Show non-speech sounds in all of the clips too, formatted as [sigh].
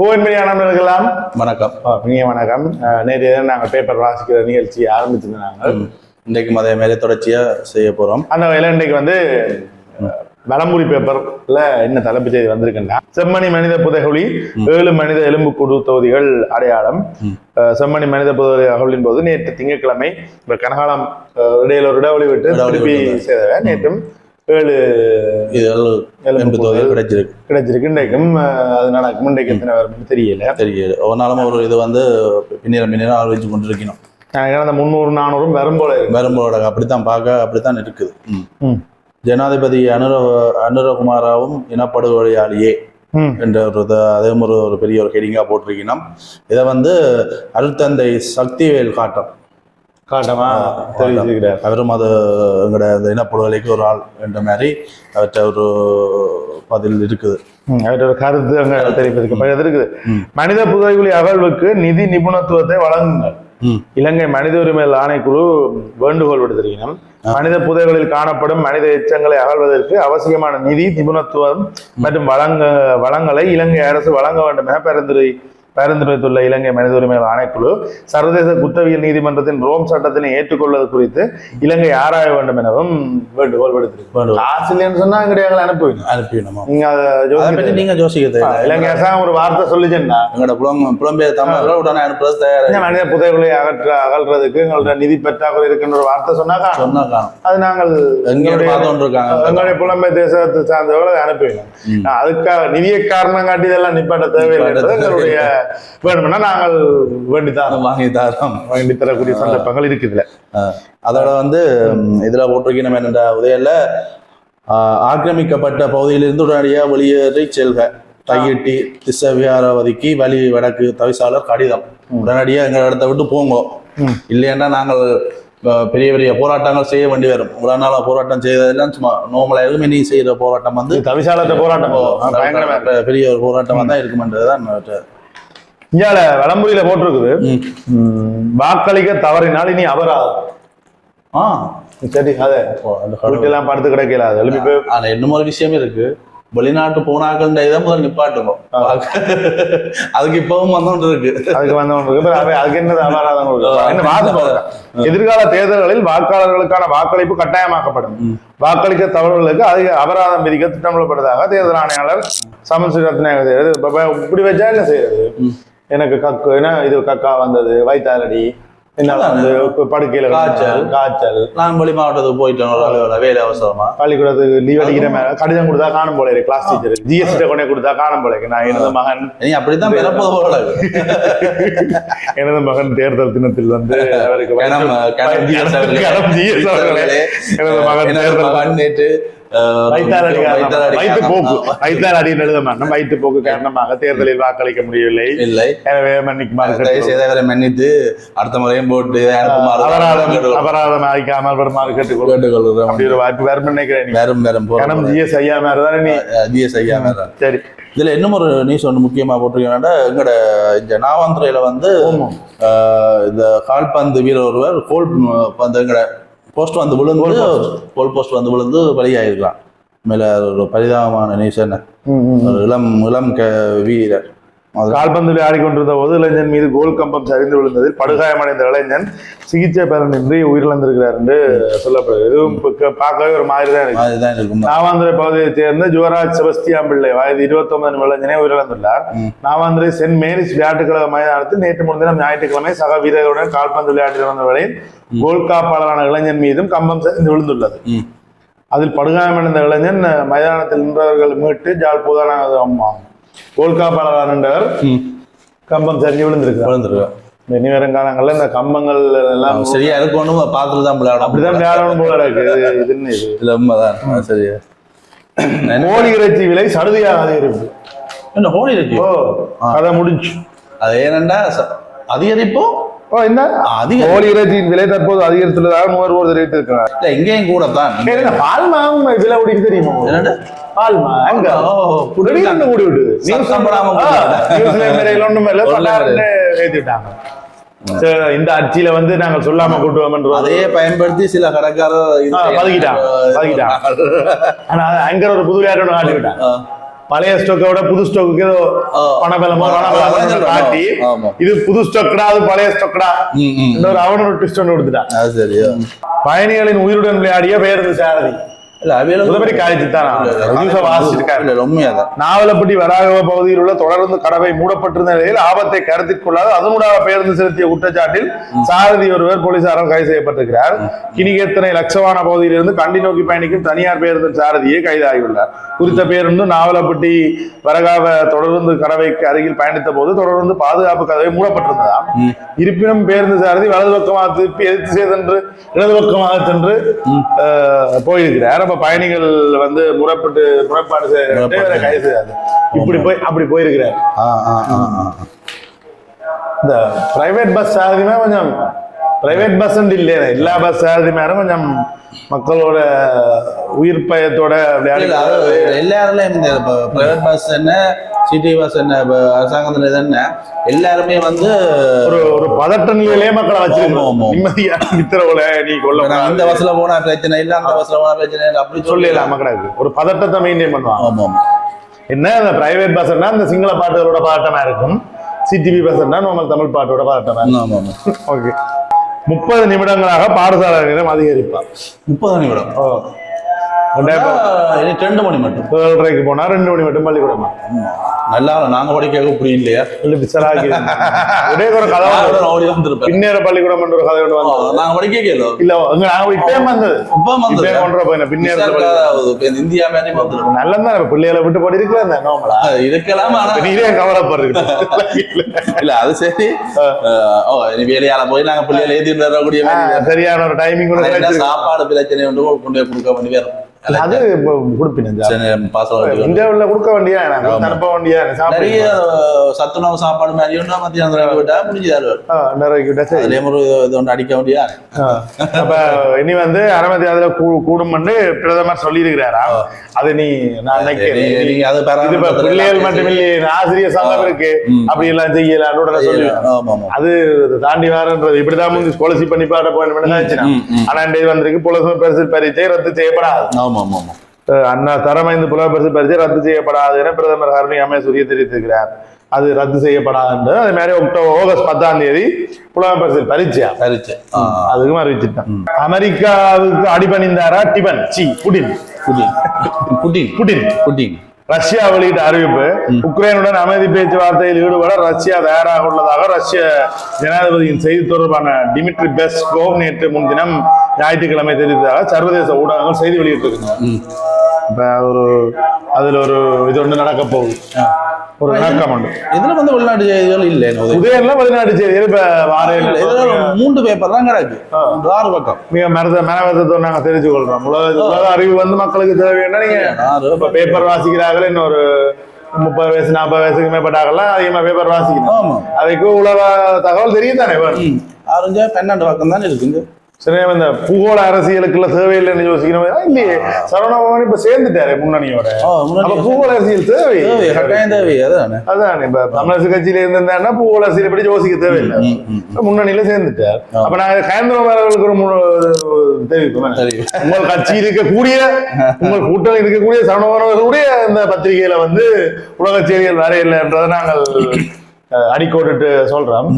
கோவின்மையானவர்களெல்லாம் வணக்கம். இனிய வணக்கம். தினம் நாங்கள் பேப்பர் வாசிக்கிற நிகழ்ச்சியை ஆரம்பிச்சிருந்தாங்க இன்றைக்கு அதே மாதிரி தொடர்ச்சியா செய்ய போறோம். அந்த வகையில் இன்றைக்கு வந்து வலம்புரி பேப்பர்ல என்ன தலைப்பு செய்தி வந்திருக்குன்னா செம்மணி மனித புதைகுழி ஏழு மனித எலும்புக்கூடு தொகுதிகள் அடையாளம். செம்மணி மனித புதைகுழியின் போது நேற்று திங்கட்கிழமை கனகாலம் இடையில ஒரு இடைவெளி விட்டு திருப்பி. செய்தவன் நேற்றும் ஏழு தொகையில் கிடைச்சிருக்கு. கிடைச்சிருக்கு. இன்றைக்கும் அது நடக்கும் இன்றைக்கு எத்தனை வரும்னு தெரியல. தெரியல. ஒரு நாளும் ஒரு இது வந்து பின்னிரம் பின்னிரம் ஆலோசிச்சு கொண்டிருக்கணும். எனக்கு அந்த முந்நூறு நானூறும் வரும் போல இருக்கு. பெரும்போட அப்படித்தான் பார்க்க அப்படித்தான் இருக்குது. ஜனாதிபதி அனுர அனுரகுமாராவும் இனப்படுகொலையாளியே என்ற ஒரு இத- அதுவும் ஒரு பெரிய ஒரு ஹெடிங்காக போட்டிருக்கணும். இதை வந்து அருட்தந்தை சக்திவேல் காட்டம். காட்டமா தெரிவிச்சிருக்கிறார் அவரும் அது எங்களோட அந்த இனப்படுகொலைக்கு ஒரு ஆள் என்ற மாதிரி அவர்கிட்ட ஒரு பதில் இருக்குது. ஒரு கருத்து அங்க தெரிவிப்பதற்கு பல இருக்குது. மனித புதைகுழி அகழ்வுக்கு நிதி நிபுணத்துவத்தை வழங்குங்கள். இலங்கை மனித உரிமைகள் ஆணைக்குழு வேண்டுகோள் விடுத்திருக்கணும் மனித புதைகளில் காணப்படும் மனித எச்சங்களை அகழ்வதற்கு அவசியமான நிதி நிபுணத்துவம் மற்றும் வழங்க வளங்களை இலங்கை அரசு வழங்க வேண்டும் என பரிந்துரை பரிந்துரைத்துள்ள இலங்கை மனித உரிமைகள் ஆணைக்குழு சர்வதேச குற்றவியல் நீதிமன்றத்தின் ரோம் சட்டத்தினை ஏற்றுக்கொள்வது குறித்து இலங்கை ஆராய வேண்டும் எனவும் வேண்டுகோள் விடுத்திருக்கு. ஆசிரியர் சொன்னா கிடையாது அனுப்புவீங்க அனுப்பிடணுமா நீங்க அதை பற்றி நீங்க யோசிக்க தேவையில்லை. இலங்கை அரசாங்கம் ஒரு வார்த்தை சொல்லிச்சுன்னா எங்களோட புலம் புலம்பெயர் தமிழர்கள் உடனே அனுப்புறது தயாரா இந்த மனித புதைகுலை அகற்ற அகழ்றதுக்கு எங்கள்ட்ட நிதி பற்றாக்குறை இருக்குன்ற ஒரு வார்த்தை சொன்னாக்கா சொன்னா காணும். அது நாங்கள் எங்க எங்களுடைய புலம்பெயர் தேசத்தை சார்ந்தவர்களை அதை அனுப்புவீங்க ம். நான் அதுக்காக நிதியை காரணம் காட்டி இதெல்லாம் நிப்பாட்ட தேவையில்லை எங்களுடைய வேணும்னா நாங்கள் வேண்டித்தான் வாங்கி தரோம் வேண்டி தரக்கூடிய சந்தர்ப்பங்கள் இருக்குதுல. அதோட வந்து இதுல போட்டிருக்கணும் என்னென்ற உதயல்ல ஆக்கிரமிக்கப்பட்ட பகுதியிலிருந்து உடனடியாக வெளியேறி செல்க. தையிட்டி திசவியாரவதிக்கு வழி வடக்கு தவிசாளர் கடிதம். உடனடியாக எங்கள் இடத்த விட்டு போங்க. இல்லைன்னா நாங்கள் பெரிய பெரிய போராட்டங்கள் செய்ய வேண்டி வரும். இவ்வளவு நாளா போராட்டம் செய்ததெல்லாம் சும்மா நோமலா இருக்கும் இனி செய்யற போராட்டம் வந்து தவிசாலத்தை போராட்டம். பெரிய ஒரு போராட்டமா தான் இருக்குமென்றதுதான் இந்தியால வலம்புரியில போட்டிருக்குது. வாக்களிக்க தவறினால் இனி அபராதம். ஆ. சரி அதை படுத்து கிடக்கல அது எழுப்பி போய் ஆனா இன்னும் ஒரு விஷயம் இருக்கு. வெளிநாட்டு போனாக்கள்ன்ற இதை முதல் அதுக்கு இப்பவும் வந்தோண்டு இருக்கு. அதுக்கு அப்புறம் அவை- அதுக்கு என்னது அபராதம்? என்ன வாதம். எதிர்கால தேர்தல்களில் வாக்காளர்களுக்கான வாக்களிப்பு கட்டாயமாக்கப்படும். வாக்களிக்க தவறுகளுக்கு அதிக அபராதம் விதிக்க திட்டமிடப்பட்டதாக தேர்தல் ஆணையாளர் சமன் ரத்னாக இப்படி வச்சா என்ன செய்யறது. எனக்கு கக்கு என்ன இது கக்கா வந்தது? வயிற்றாலடி என்ன வந்து படுக்கையில காய்ச்சல். காய்ச்சல். நான் வெளி மாவட்டத்துக்கு போயிட்டேன் வேலை அவசரமா. பள்ளிக்கூடத்துக்கு லீவ் அடிக்கிற மேல கடிதம் கொடுத்தா காணும் போல இருக்கு கிளாஸ் டீச்சர் ஜிஎஸ்டி கொண்டே கொடுத்தா காணும் போல இருக்கு. நான் எனது மகன் நீ அப்படித்தான் பிறப்பது போல [laughs] எனது மகன் தேர்தல் தினத்தில் வந்து அவருக்கு. எனது மகன் தேர்தல் வயிற்று போக்கு. காரணமாக தேர்தலில் வாக்களிக்க முடியவில்லை. இல்லை. எனவே மன்னித்து அடுத்த முறையும் போட்டு அபராதம் அளிக்காமல் வருமாறு கேட்டுக்கொள்கிறோம். அப்படி ஒரு வாய்ப்பு வரும் நினைக்கிறேன். வேறும் வேறும் கணம் ஜிஎஸ் ஐயா தானே நீ? ஜிஎஸ் ஐயா வேறும் சரி. இதுல இன்னும் ஒரு நியூஸ் ஒன்று முக்கியமா போட்டிருக்கேன்னா எங்களோட இந்த நாவாந்துறையில வந்து இந்த கால்பந்து வீரர் ஒருவர் கோல் பந்து எங்கட போஸ்ட் வந்து விழுந்து கோல் போஸ்ட் வந்து விழுந்து பலியாயிருக்கலாம். மேல ஒரு பரிதாபமான நியூஸ் என்ன? இளம் இளம் க வீரர். அது கால்பந்தில் ஆடிக்கொண்டிருந்த போது இளைஞன் மீது கோல் கம்பம் சரிந்து விழுந்ததில் படுகாயமடைந்த இளைஞன் சிகிச்சை பலனின்றி உயிரிழந்திருக்கிறார் என்று சொல்லப்படுது. இதுவும் பார்க்கவே ஒரு மாதிரி தான் இருக்கு. நாவாந்திரை பகுதியைச் சேர்ந்த ஜுவராஜ் செபஸ்தியான் பிள்ளை வயது இருபத்தி ஒன்பது இளைஞனே உயிரிழந்துள்ளார். நாவாந்திரை சென்ட் மேரிஸ் விளையாட்டுக்கழக மைதானத்தில் நேற்று முன்தினம் ஞாயிற்றுக்கிழமை சக வீரர்களுடன் கால்பந்து விளையாட்டில் வந்த வேளையில் கோல் காப்பாளரான இளைஞன் மீதும் கம்பம் சரிந்து விழுந்துள்ளது. அதில் படுகாயமடைந்த இளைஞன் மைதானத்தில் நின்றவர்கள் மீட்டு ஜால் போதான கோல் காப்பாளரான நின்றவர் ம். கம்பம் சரிஞ்சு விழுந்துருக்கு இந்த இனி வரும் காலங்கள்ல இந்த கம்பங்கள் எல்லாம் சரியா இருக்கணும் பார்த்துட்டு தான் விளையாடணும் அப்படிதான் விளையாடணும் போல இருக்கு. இது- இது என்ன இது? இல்ல உண்மைதான். சரியா கோழி [clears throat] இறைச்சி விலை சடுதியாக அதிகரிப்பு. என்ன ஹோலி இருக்கு ஓ அதை முடிஞ்சு. அது ஏனண்டா அதிகரிப்பும் என்ன? அதிக கோழி இறைச்சியின் விலை தற்போது அதிகரித்துள்ளதாக நுகர்வோர் தெரிவித்திருக்கிறார். இல்ல இங்கேயும் கூட தான். ஏய், என்ன பால் மாவும் விலை ஓடிட்டு தெரியுமா? என்னடா பால் மா அங்க. கூடி விடுது நியூஸ்ல ஒண்ணும் இல்ல. ஏத்திட்டாங்க சரி, இந்த அச்சியில வந்து நாங்க சொல்லாம கூட்டுவோம்ன்ற அதையே பயன்படுத்தி சில கடைக்காரர் பதுக்கிட்டாங்க, பதுக்கிட்டாங்க. ஆனா அங்க ஒரு புது விளையாட்டு ஆ, பழைய ஸ்டாக்கை விட புது ஸ்டாக்கு ஏதோ. பணபலமோ காட்டி. இது புது ஸ்டாக்டா அது பழைய ம். இன்னொரு அவனோட ட்விஸ்ட் ஒன்று கொடுத்துட்டான் பயணிகளின் உயிருடன் விளையாடிய பேருந்து சாரதி இல்ல அவையில தான் வாசிச்சிருக்காரு. நாவலப்பட்டி வராகவ பகுதியில் உள்ள தொடர்ந்து கடவை மூடப்பட்டிருந்த நிலையில் ஆபத்தை கருத்தில் கொள்ளாது அதனூடாக பேருந்து செலுத்திய குற்றச்சாட்டில் சாரதி ஒருவர் போலீசாரால் கைது செய்யப்பட்டிருக்கிறார். கிணிகேத்தனை லட்சவான பகுதியிலிருந்து கண்டி நோக்கி பயணிக்கும் தனியார் பேருந்து சாரதியை கைதாகியுள்ளார். குறித்த பேருந்து நாவலப்பட்டி வரகாவ தொடர்ந்து கடவைக்கு அருகில் பயணித்த போது தொடர்ந்து பாதுகாப்பு கதவை மூடப்பட்டிருந்ததாம். இருப்பினும் பேருந்து சாரதி வலது பக்கமாக திருப்பி எதிர்த்து சென்று இடது பக்கமாக சென்று போயிருக்கிறார். அப்ப பயணிகள் வந்து முறைப்பட்டு முறைப்பாடு செய்ய இவரை கைது செய்யாது. இப்படி போய் அப்படி போயிருக்கிறார். இந்த பிரைவேட் பஸ் சாரதியுமே கொஞ்சம் பிரைவேட் பஸ் இல்லையே எல்லா பஸ் சாரதிமாரும் கொஞ்சம் மக்களோட உயிர் பயத்தோட எல்லாருமே பிரைவேட் பஸ் என்ன சிட்டி பஸ் என்ன அரசாங்கத்துல இது என்ன எல்லாருமே வந்து ஒரு ஒரு பதட்ட நிலையிலேயே மக்களை வச்சிருக்கோம் ஆமா. நிம்மதியான மித்திரவுல நீ நான் இந்த பஸ்ல போனா பிரச்சனை இல்ல அந்த பஸ்ல போனா பிரச்சனை இல்ல அப்படி சொல்லலாம் மக்களுக்கு ஒரு பதட்டத்தை மெயின்டைன் பண்ணுவாங்க ஆமா ஆமா என்ன இந்த பிரைவேட் பஸ்னா இந்த சிங்கள பாட்டுகளோட பாட்டமா இருக்கும் சிடிவி பஸ்னா நம்ம தமிழ் பாட்டோட பாட்டமா ஓகே முப்பது நிமிடங்களாக பாடசாலை நேரம் அதிகரிப்பார். முப்பது நிமிடம். ஓ. ரெண்டாயிரம் ரெண்டு மணி மட்டும். ஏழரைக்கு போனா ரெண்டு மணி மட்டும் பள்ளிக்கூடமா. நல்லா நாங்க படிக்க இப்படி இல்லையா இல்ல பிச்சராகி ஒரே ஒரு கதை ஓடி வந்திருப்பேன் பின்னேற பள்ளிக்கூடம் ஒரு கதை ஒன்று ஆ, வந்தது. நாங்க படிக்க கேளோ இல்ல அங்க நாங்க இப்பயே வந்தது. இப்ப வந்து இப்பயே கொண்டு போய் பின்னேற இந்தியா மாதிரி வந்துடும். நல்லதான் இப்ப பிள்ளைகளை விட்டு போட்டு இருக்கல நோமலா இருக்கலாம் ஆனா நீரே கவலைப்படுறது இல்ல அது சரி. ஓ இனி வேலையால போய் நாங்க பிள்ளைகளை ஏத்தி வரக்கூடிய சரியான ஒரு டைமிங். சாப்பாடு பிரச்சனை ஒன்று கொண்டு போய் கொடுக்க வேண்டி வேற. அது பாசம் இந்தியாவுல கொடுக்க வேண்டியா அனுப்ப வேண்டியா நிறைய சத்துணவு சாப்பாடு மாதிரி மத்தியானம் விட்டா முடிஞ்சுதாரு. நிறைய கிட்ட சரி. ஒரு இது ஒன்று அடிக்க வேண்டியா. அப்ப இனி வந்து அனுமதி அதுல கூடும் பிரதமர் சொல்லியிருக்கிறாரா? அது நீ நான் நினைக்கிறேன். அது பிள்ளைகள் மட்டுமில்லை ஆசிரியர் சங்கம் இருக்கு. அப்படி எல்லாம் செய்யலாம் உடனே சொல்லி. ஆமா ஆமா. அது தாண்டி வரன்றது இப்படிதான் ஸ்காலர்ஷிப் பண்ணி பாட ம். ஆனா இன்றைக்கு வந்திருக்கு புலசம் பரிசு பரீட்சை ரத்து செய்யப்படாது. ஆமா ஆமா ஆமா அஹ் அண்ணா தரமைந்து புலவர் பரிசு பரீட்சை ரத்து செய்யப்படாது என பிரதமர் ஹரணி அமேசூரிய தெரிவித்திருக்கிறார். அது ரத்து செய்யப்படாது என்று அதே மாதிரி அக்டோபர் ஆகஸ்ட் பத்தாம் தேதி புலவர் பரிசு பரீட்சை. சரிச்சு ஆ. அதுக்கும் அறிவிச்சிட்டான். அமெரிக்காவுக்கு அடிபணிந்தாரா டிபன்? C Putin. Putin Putin Putin. Putin Russia வெளியிட்ட அறிவிப்பு. உக்ரைனுடன் அமைதி பேச்சுவார்த்தையில் ஈடுபட ரஷ்யா தயாராக உள்ளதாக ரஷ்ய ஜனாதிபதியின் செய்தி தொடர்பான டிமிட்ரி பெஸ்கோவ் நேற்று முன்தினம் ஞாயிற்றுக்கிழமை தெரிவித்ததாக சர்வதேச ஊடகங்கள் செய்தி வெளியிட்டிருக்கின்றன. இப்ப ஒரு அதுல ஒரு இது ஒன்று நடக்க போகுது. ஒரு இணக்கம் உண்டு இதுல வந்து வெளிநாட்டு செய்திகள் இல்லை உதயன்ல வெளிநாட்டு செய்திகள். இப்ப வாரையில் மூன்று பேப்பர் தான் கிடக்கு. ஆறு பக்கம். மிக மரத மனவரத்தை நாங்க தெரிஞ்சு கொள்றோம் உலக உலக அறிவு வந்து மக்களுக்கு தேவைன்னா நீங்க? ஆறு இப்ப பேப்பர் வாசிக்கிறார்கள் இன்னொரு முப்பது வயசு நாற்பது வயசுக்கு மேற்பட்டாக்கெல்லாம் அதிகமா பேப்பர் வாசிக்கணும். அதுக்கு உலக தகவல் தெரியும் தானே வேணும் ம் ஆரஞ்சா பன்னெண்டு பக்கம் தான் இருக்குங்க. சரி இந்த பூகோள அரசியலுக்குள்ள தேவையில்லைன்னு யோசிக்கணும் இல்லையே. சரவணபவன் இப்ப சேர்ந்துட்டாரு முன்னணியோட. பூகோள அரசியல் தேவை. கட்டாயம் தேவை அதானே. அதான் இப்ப தமிழரசு கட்சியில இருந்தாருன்னா பூகோள அரசியல் இப்படி யோசிக்க தேவையில்லை. முன்னணியில சேர்ந்துட்டார். அப்ப நாங்க கயந்திரமாரர்களுக்கு ஒரு தெரிவிப்போம் உங்கள் கட்சி இருக்கக்கூடிய உங்கள் கூட்டம் இருக்கக்கூடிய சரணவர்களுடைய இந்த பத்திரிகையில வந்து உலக செய்திகள் வர இல்லைன்றதை நாங்கள் அஹ், அடிக்கோடிட்டு சொல்றோம்.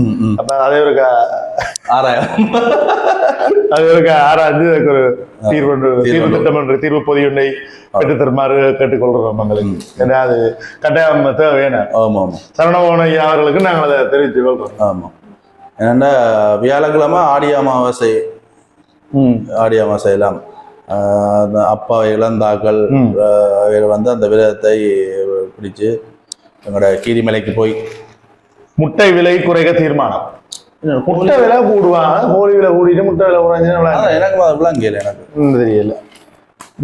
அப்ப அதே ஒரு ஆறாயிரம். அது ஒரு ஆராய்ஞ்சு அதுக்கு ஒரு தீர்வு தீர்வு. திட்டம் ஒன்று தீர்வு பொதியொன்றை பெற்று தருமாறு கேட்டுக்கொள்கிறோம் எங்களுக்கு ஏன்னா அது கட்டாயம் தேவையான. ஆமா ஆமா சரணபவன ஐயா அவர்களுக்கு நாங்கள் அதை தெரிவித்து கொள்றோம் ஆமா என்னன்னா வியாழக்கிழமை ஆடி அமாவாசை. ஆடி அமாவாசை எல்லாம் அப்பா அவர் வந்து அந்த விரதத்தை பிடிச்சு எங்களோட கீரிமலைக்கு போய் முட்டை விலை குறைக்க தீர்மானம். முட்டை விலை கூடுவாங்க. கோழி விலை கூடிட்டு முட்டை விலை குறைஞ்சுன்னா ஆனா எனக்கு விளங்கல எனக்கு. தெரியல.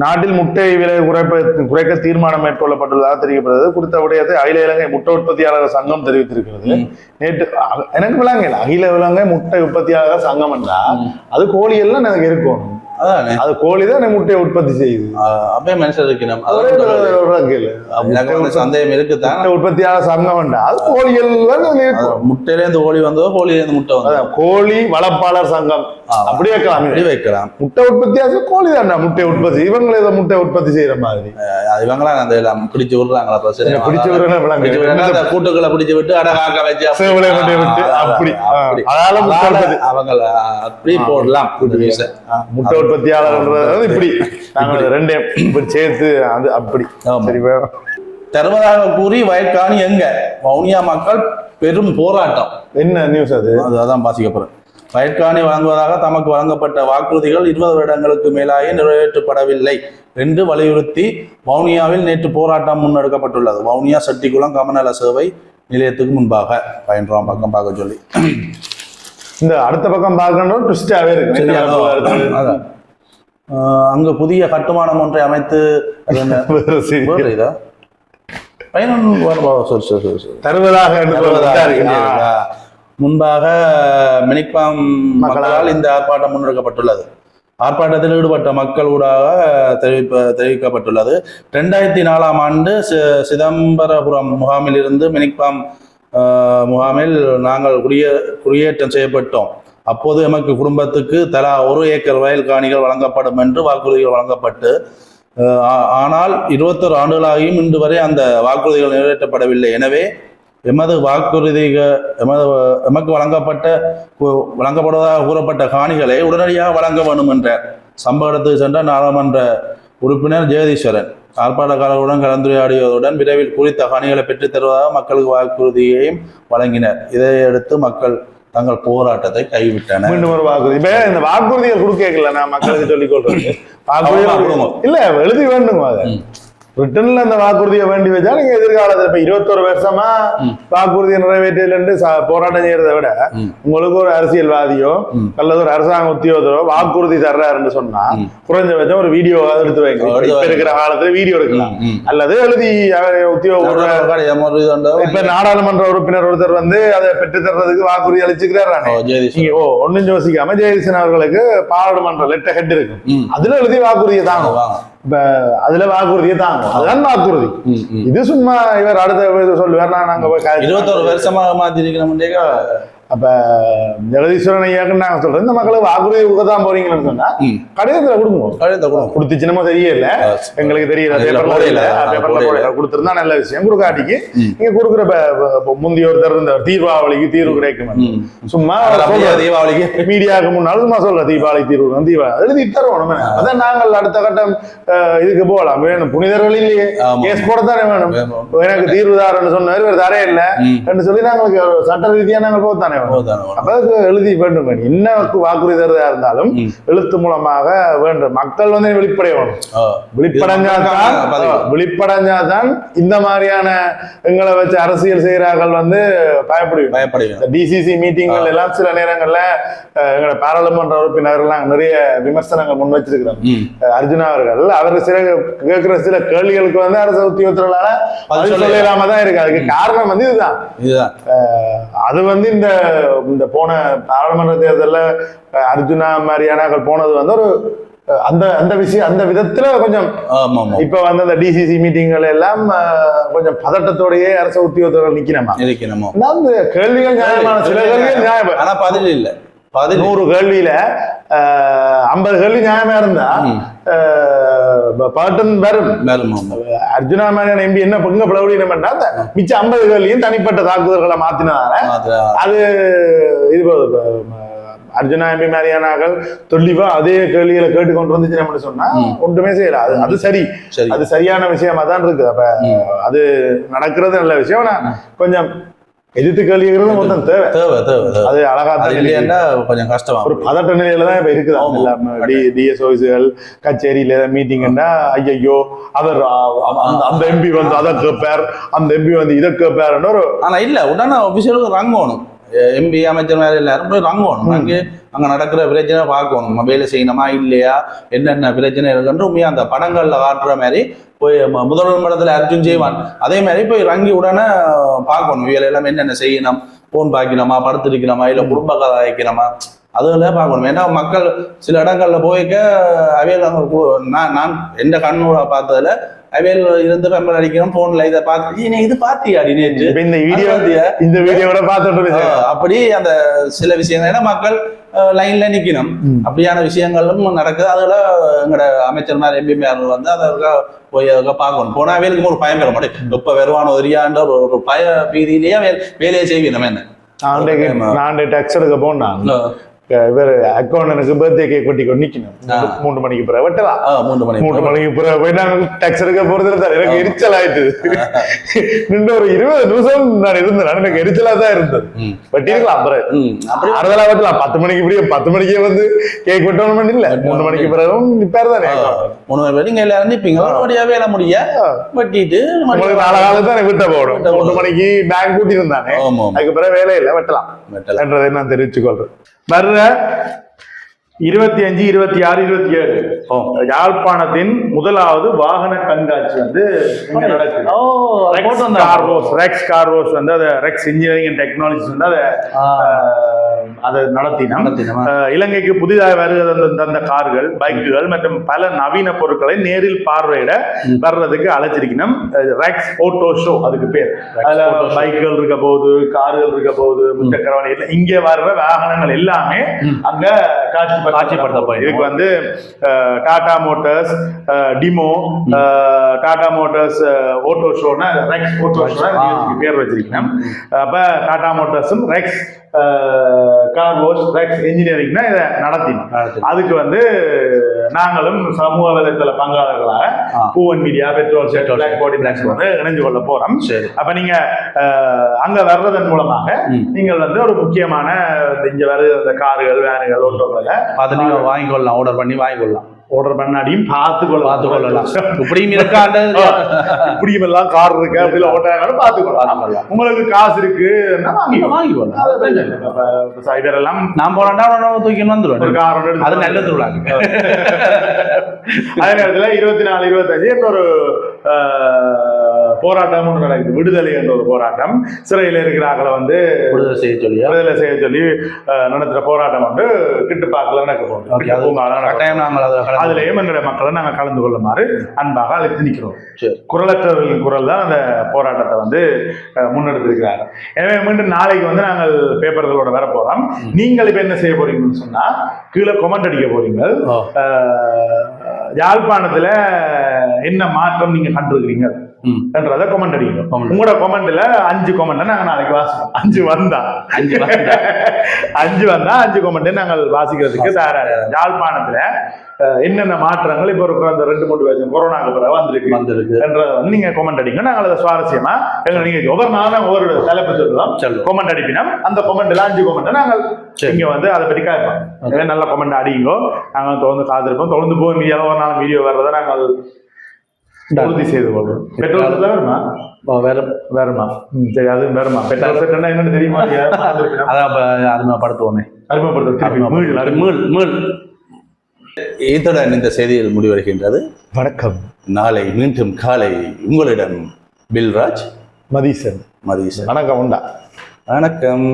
நாட்டில் முட்டை விலை குறைப்ப குறைக்க தீர்மானம் மேற்கொள்ளப்பட்டுள்ளதாக தெரிவிக்கிறது குறித்த விடயத்தை அகில இலங்கை முட்டை உற்பத்தியாளர் சங்கம் தெரிவித்திருக்கிறது. நேற்று எனக்கு விளங்கல அகில இலங்கை முட்டை உற்பத்தியாளர் சங்கம் என்றா அது கோழி எல்லாம் எனக்கு இருக்கும் அதானே? அது கோழி தான் முட்டையை உற்பத்தி செய்யுது. அப்பயே மனுஷன் இருக்கணும். எனக்கு சந்தேகம் இருக்குதான் முட்டை உற்பத்தியாளர் சங்கம். அது கோழிகள் தான் இதுல இருக்கும். முட்டையில இருந்து கோழி வந்ததோ கோழியில இருந்து முட்டை வந்ததோ. கோழி வளர்ப்பாளர் சங்கம். அப்படி வைக்கலாம். அப்படி வைக்கலாம். முட்டை உற்பத்தியாச்சு கோழி தான்டா முட்டை உற்பத்தி. இவங்க ஏதோ முட்டை உற்பத்தி செய்யற மாதிரி. அது இவங்களாம் அந்த பிடிச்சு விடுறாங்களா சரி பிடிச்சு விடுறாங்க கூட்டுக்களை பிடிச்சு விட்டு அட காக்க வச்சு அப்படி- அதனால உற்பத்தி. அவங்கள அப்படி போடலாம். முட்டை உற்பத்தியாளர்ன்றது இப்படி. நாங்கள் ரெண்டையும் இப்படி சேர்த்து அது அப்படி. சரி வேணும் தருவதாக கூறி வயற்காணி எங்க? வவுனியா மக்கள் பெரும் போராட்டம். என்ன நியூஸ் அது? அது அதான் வாசிக்கப்படுறேன் வயற்காணி வழங்குவதாக தமக்கு வழங்கப்பட்ட வாக்குறுதிகள் இருபது வருடங்களுக்கு மேலாக நிறைவேற்றப்படவில்லை. என்று வலியுறுத்தி வவுனியாவில் நேற்று போராட்டம் முன்னெடுக்கப்பட்டுள்ளது. வவுனியா செட்டிக்குளம் கமநல சேவை நிலையத்துக்கு முன்பாக. பயின்றாம் பக்கம் பார்க்க சொல்லி. இந்த அடுத்த பக்கம் பார்க்கணும் ட்விஸ்டாவே இருக்கு. அங்கு புதிய கட்டுமானம் ஒன்றை அமைத்து [laughs] தருவதாக. முன்பாக மினிக்பாம் மக்களால். இந்த ஆர்ப்பாட்டம் முன்னெடுக்கப்பட்டுள்ளது. ஆர்ப்பாட்டத்தில் ஈடுபட்ட மக்கள் ஊடாக தெரிவிப்ப தெரிவிக்கப்பட்டுள்ளது. ரெண்டாயிரத்தி நாலாம் ஆண்டு சிதம்பரபுரம் முகாமில் இருந்து மினிக்பாம் ஆஹ், முகாமில் நாங்கள் குடியே குடியேற்றம் செய்யப்பட்டோம். அப்போது எமக்கு குடும்பத்துக்கு தலா ஒரு ஏக்கர் வயல் காணிகள் வழங்கப்படும் என்று வாக்குறுதிகள் வழங்கப்பட்டு ஆனால் இருபத்தொரு ஆண்டுகளாகியும் இன்று வரை அந்த வாக்குறுதிகள் நிறைவேற்றப்படவில்லை. எனவே எமது வாக்குறுதிகள் எமது எமக்கு வழங்கப்பட்ட வழங்கப்படுவதாக கூறப்பட்ட காணிகளை உடனடியாக வழங்க வேண்டும் என்ற சம்பவ இடத்துக்கு சென்ற நாடாளுமன்ற உறுப்பினர் ஜெகதீஸ்வரன் ஆர்ப்பாட்டக்காரர்களுடன் கலந்துரையாடியதுடன் விரைவில் குறித்த காணிகளை பெற்றுத் தருவதாக மக்களுக்கு வாக்குறுதியையும் வழங்கினர். இதையடுத்து மக்கள் தங்கள் போராட்டத்தை கைவிட்டனர் மீண்டும் ஒரு வாக்குறுதி. இப்ப இந்த வாக்குறுதிகள் கொடுக்கல நான் மக்களுக்கு சொல்லிக் வாக்குறுதி கொடுங்க. இல்ல எழுதி வேண்டுங்க அதை ம். ரிட்டன்ல அந்த வாக்குறுதியை வேண்டி வச்சா நீங்க எதிர்காலத்துல இப்ப இருபத்தொரு வருஷமா. வாக்குறுதியை நிறைவேற்றலன்னு போராட்டம் செய்யறதை விட. உங்களுக்கு ஒரு அரசியல்வாதியோ. அல்லது ஒரு அரசாங்க உத்தியோகத்தரோ வாக்குறுதி தர்றாருன்னு சொன்னா. குறைஞ்சபட்சம் ஒரு வீடியோ எடுத்து வைங்க இப்ப. இருக்கிற காலத்துல வீடியோ எடுக்கலாம். அல்லது எழுதி அவர் உத்தியோக. இப்ப நாடாளுமன்ற உறுப்பினர் ஒருத்தர் வந்து அதை பெற்று தர்றதுக்கு வாக்குறுதி அளிச்சுக்கிறாரு ஓ, ஒன்னும் யோசிக்காம ஜெயதிசன் அவர்களுக்கு பாராளுமன்ற லெட்டர் ஹெட் இருக்கு. அதுல எழுதி வாக்குறுதியை தாங்க. இப்ப அதுல வாக்குறுதியை தாங்க அதுதான் வாக்குறுதி. இது சும்மா இவர் அடுத்த சொல்லுவார் நான் நாங்க போய் காய்ச்சி- இருபத்தொரு வருஷமாக மாத்திருக்கிறோம் அப்ப ஜெகதீஸ்வரன் ஐயாக்கு நாங்க சொல்றோம் இந்த மக்களுக்கு வாக்குறுதி கொடுக்கத்தான் போறீங்கன்னு சொன்னா ம். கடிதத்துல கொடுங்க. கழுத்த கூட கொடுத்துச்சுனமோ தெரியல. எங்களுக்கு தெரியல பேப்பர்ல கொடுத்திருந்தா நல்ல விஷயம். கொடுக்காட்டிக்கு ம். நீங்க கொடுக்குற முந்தைய ஒருத்தர் இருந்த தீபாவளிக்கு தீர்வு கிடைக்கும். சும்மா தீபாவளிக்கு? மீடியாவுக்கு முன்னாலும் சும்மா சொல்ல தீபாவளி தீர்வு வந்து தீபாவளி எழுதி தருவோம் நம்ம அதான் நாங்கள் அடுத்த கட்டம் இதுக்கு போகலாம். வேணும். புனிதர்கள் இல்லையே. கேஸ் போடத்தானே வேணும். வேணும். எனக்கு தீர்வு தாரன்னு சொன்னார் இவர் தரே இல்ல. சொல்லி நாங்களுக்கு சட்ட ரீதியா நாங்கள் போகத்தானே அதுக்கு எழுதி வேண்டும். என்ன வாக்குறுதி தருதா இருந்தாலும். எழுத்து மூலமாக வேண்டும். மக்கள் வந்து வெளிப்படைய வேணும். ஆ. விழிப்படைஞ்சாதான் இந்த மாதிரியான எங்களை வச்சு அரசியல் செய்கிறார்கள் வந்து பயப்படுவீங்க. பயப்படுவேன் இந்த டிசிசி மீட்டிங்கள் எல்லாம் சில நேரங்கள்ல எங்களோட பாராளுமன்ற உறுப்பினர்கள்லாம் நிறைய விமர்சனங்கள் முன் வச்சிருக்கிறாங்க. ம். அஹ், அர்ஜுனா அவர்கள் அவர் சில கேட்கிற சில கேள்விகளுக்கு வந்து அரசு உத்தியோகத்தர்களால பதில் சொல்ல சொல்லலாம தான் இருக்கு. அதுக்கு காரணம் வந்து இதுதான். அது வந்து இந்த இந்த போன பாராளுமன்ற தேர்தல்ல அர்ஜுனா மாதிரியானாக்கள் போனது வந்து ஒரு அந்த அந்த விஷயம் அந்த விதத்துல கொஞ்சம் இப்ப வந்து அந்த டிசிசி மீட்டிங்கள் எல்லாம் கொஞ்சம் பதட்டத்தோடயே அரசு உத்தியோகத்தர்கள் நிக்கணுமா? இருக்கணுமோ அந்த கேள்விகள் நியாயமான சில கேள்விகள் நியாயம். ஆனா பதில் இல்ல. பதில் நூறு கேள்வியில ஐம்பது கேள்வி நியாயமா இருந்தா. பாட்டன் வரும். அர்ஜுனா மேனன் எம்பி என்ன பொங்க பிளவுடினம் மிச்ச ஐம்பது கேள்வியும் தனிப்பட்ட தாக்குதல்களை மாத்தினதால அது- இது அர்ஜுனா எம்பி மாதிரியானாக்கள் தெளிவா அதே கேள்விகளை கேட்டு கொண்டு வந்துச்சு நம்ம சொன்னா ஒன்றுமே செய்யல. அது அது சரி. சரி. அது சரியான விஷயமா தான் இருக்குது. அப்ப அது நடக்கிறது நல்ல விஷயம். ஆனா கொஞ்சம் எதிர்த்து கேள்விங்கிறது மொத்தம் தேவை தேவை தேவை. அது அழகா. இல்லையாண்டா கொஞ்சம் கஷ்டமா ஒரு பதட்ட நிலையில தான் இப்ப இருக்குது? ஆமா. எல்லாம் டிஎஸ் ஆஃபீஸுகள் கச்சேரியில ஏதாவது மீட்டிங்கன்னா ஐயையோ அவர் அந்த- எம்பி வந்து அதை கேட்பார் அந்த எம்பி வந்து இதை கேட்பாருன்னு ஒரு ஆனா இல்ல உடனே ஆபீஸருக்கு ரங்கணும் எம்பி அமைச்சர் மேல எல்லாரும் போய் ரங்கணும் அங்கே அங்க நடக்கிற பிரச்சனை பார்க்கணும். நம்ம வேலை செய்யணுமா இல்லையா? என்னென்ன பிரச்சனை இருக்குன்னு உண்மையா அந்த படங்கள்ல காட்டுற மாதிரி போய் முதல்வர் மடத்துல அர்ஜுன் செய்வான் அதே மாதிரி போய் ரங்கி உடனே பார்க்கணும். இவையில எல்லாம் என்னென்ன செய்யணும்? போன் பாக்கணுமா படுத்திருக்கணுமா? இல்ல குடும்ப கதை வைக்கணுமா அதில் பார்க்கணும். ஏன்னா மக்கள் சில இடங்கள்ல போய்க்க அவையில் நான் நான் எந்த கண்ணோட பார்த்ததுல அவையில் இருந்து பெம்பல் அடிக்கணும் போன்ல இதை பார்த்து "ஏய், நீ இது பாத்தியாடி நேற்று இப்ப இந்த வீடியோ பாத்தியா? இந்த வீடியோட பார்த்துட்டு அப்படி அந்த சில விஷயங்கள் ஏன்னா மக்கள் லைன்ல நிக்கணும். அப்படியான விஷயங்களும் நடக்குது. அதுல எங்களோட அமைச்சர்மார் எம்பிமார் வந்து அதற்காக போய் அதுக்காக பார்க்கணும். போனா வேலுக்கு ஒரு பயம் பெற மாட்டேன் எப்ப வருவானோ ஒரியான்ற ஒரு பய பீதியிலேயே வேலையை செய்வீங்க நம்ம என்ன. நான் டெக்ஸ் எடுக்க போனான். இவர் அக்கௌண்டனுக்கு பர்த்டே கேக் கொண்டு நிக்கணும். மூணு மணிக்கு பிறகு வெட்டலாம். மூன்று மணி மூணு மணிக்கு பிறகு போய் நான் டேக்ஸ் எடுக்க போறது தான் எனக்கு எரிச்சல் ஆயிட்டு. [laughs] நின்று ஒரு இருபது நிமிஷம் நான் இருந்தேன் எனக்கு எரிச்சலா தான் இருந்தது. வெட்டிருக்கலாம் அப்புறம் அறுதலா வெட்டலாம். பத்து மணிக்கு இப்படியே பத்து மணிக்கே வந்து கேக் வெட்டணும் இல்ல. மூணு மணிக்கு பிறகும் நிப்பாரு தானே. மூணு மணி வரைக்கும் எல்லாரும் நிப்பீங்க. ஒரேடியா வேலை முடிய வெட்டிட்டு மணி- உங்களுக்கு நாலு காலம் தான் விட்ட போடும். மூணு மணிக்கு பேங்க் கூட்டி இருந்தானே. அதுக்கு பிறகு வேலை இல்லை வெட்டலாம். வெட்டலாம். என்றதை நான் தெரிவித்துக் கொள்றேன். வர்ற இருபத்தி அஞ்சு இருபத்தி ஆறு இருபத்தி ஏழு. யாழ்ப்பாணத்தின் முதலாவது வாகன கண்காட்சி வந்து. கார்வோஸ் ரெக்ஸ் கார்வோஸ் வந்து அதை ரெக்ஸ் இன்ஜினியரிங் அண்ட் டெக்னாலஜிஸ் வந்து அதை அதை நடத்தினோம் இலங்கைக்கு புதிதாக வருகிற அந்த- அந்த கார்கள் பைக்குகள் மற்றும் பல நவீன பொருட்களை நேரில் பார்வையிட வர்றதுக்கு அழைச்சிருக்கணும். ரெக்ஸ் ஓட்டோ ஷோ அதுக்கு பேர். அதுல. பைக்குகள் இருக்க போகுது கார்கள் இருக்க போகுது முச்சக்கரவணி இங்க வர்ற வாகனங்கள் எல்லாமே. அங்க காட்சி காட்சிப்படுத்த போயிடும். இதுக்கு வந்து Tata Motors demo Tata Motors auto ஷோனா Rex auto show. பேர் வச்சிருக்கேன் அப்ப டாடா மோட்டார்ஸும் ரெக்ஸ் கார் வாஷ் ரெக்ஸ் இன்ஜினியரிங்னா இதை நடத்தினோம். அதுக்கு வந்து நாங்களும் சமூக வலைத்தள பங்காளர்களாக. Poovan media petrol set black body black வந்து இணைஞ்சு கொள்ள போறோம் சரி அப்ப நீங்க அஹ், அங்க வர்றதன் மூலமாக. நீங்கள் வந்து ஒரு முக்கியமான இங்க வர கார்கள் வேனுகள் ஓட்டோக்களை பார்த்து நீங்க வாங்கிக்கொள்ளலாம் ஆர்டர் பண்ணி வாங்கிக்கொள்ளலாம் ஆர்டர் பண்ணாடியும் பார்த்து கொள்ளலாம் பார்த்து கொள்ளலாம் இப்படியும் இருக்காண்டு இப்படியும் எல்லாம் கார் இருக்கு அப்படி ஓட்டாங்க பார்த்து கொள்ளலாம். உங்களுக்கு காசு பிரச்சனை இல்லை. அப்ப இப்ப இதெல்லாம் நான் போனா தூக்கின்னு ஒரு வந்துடுவேன் கார் அது நல்ல திருவிழா அதே நேரத்துல இருபத்தி நாலு இருபத்தஞ்சு இன்னொரு போராட்டம் ஒன்று நடக்குது. விடுதலை என்ற ஒரு போராட்டம். சிறையில் இருக்கிறாங்களை வந்து விடுதலை செய்ய சொல்லியா விடுதலை செய்ய சொல்லி அஹ், நடத்துற போராட்டம் வந்து கிட்டுப்பாக்கில் நடக்க போகுது. நாங்கள் அதுலயும் எங்களுடைய மக்களை நாங்கள் கலந்து கொள்ளுமாறு அன்பாக அழைத்து நிற்கிறோம். குரலற்றவர்களின் குரல் தான் அந்த போராட்டத்தை வந்து அஹ், முன்னெடுத்திருக்கிறாங்க எனவே மீண்டும் நாளைக்கு வந்து நாங்கள் பேப்பர்களோட வர போறோம் நீங்கள் இப்ப என்ன செய்ய போறீங்கன்னு சொன்னா கீழே கொமெண்ட் அடிக்க போறீங்க. யாழ்ப்பாணத்துல என்ன மாற்றம் நீங்க கண்டிருக்கிறீங்க? என்றதை கொமெண்ட் அடிக்கணும். உங்களோட கொமெண்ட்ல அஞ்சு கொமெண்ட் நாங்க நாளைக்கு வாசிப்போம். அஞ்சு வந்தா. அஞ்சு வந்தா. [laughs] அஞ்சு வந்தா அஞ்சு கொமெண்ட் நாங்கள் வாசிக்கிறதுக்கு தயாரா. யாழ்ப்பாணத்துல என்னென்ன மாற்றங்கள் இப்போ இருக்கிற அந்த ரெண்டு மூணு வருஷம் கொரோனாக்கு பிறகு வந்திருக்கு. வந்திருக்கு. என்றதை வந்து நீங்க கொமெண்ட் அடிங்க. நாங்கள் அதை சுவாரஸ்யமா எங்களை நீங்க ஒவ்வொரு நாளும் ஒவ்வொரு தலைப்பு சொல்லுவோம். கொமெண்ட் அடிப்பினோம். அந்த கொமெண்ட்ல அஞ்சு கொமெண்ட் நாங்கள். இங்க வந்து அதை பற்றி கேட்போம். நல்ல கொமெண்ட் அடிங்கோ. நாங்கள் தொடர்ந்து காத்திருப்போம். தொடர்ந்து போய் மீடியாவில் ஒரு நாள் வீடியோ வர்றதை நாங்கள் உறுதி செய்து கொள்வோம் பெட்ரோல் வருமா ஓ, வேற வருமா ம், சரி அது வருமா பெட்ரோல் செட்னா என்னன்னு தெரியுமா அதான் மீள் அறிமுகம். மீள் மீள் இத்துடன் இந்த செய்தியில் முடிவடைகின்றது வணக்கம் நாளை மீண்டும் காலை உங்களிடம் பில்ராஜ் மதீசன் மதீசன் வணக்கம் உண்டா வணக்கம்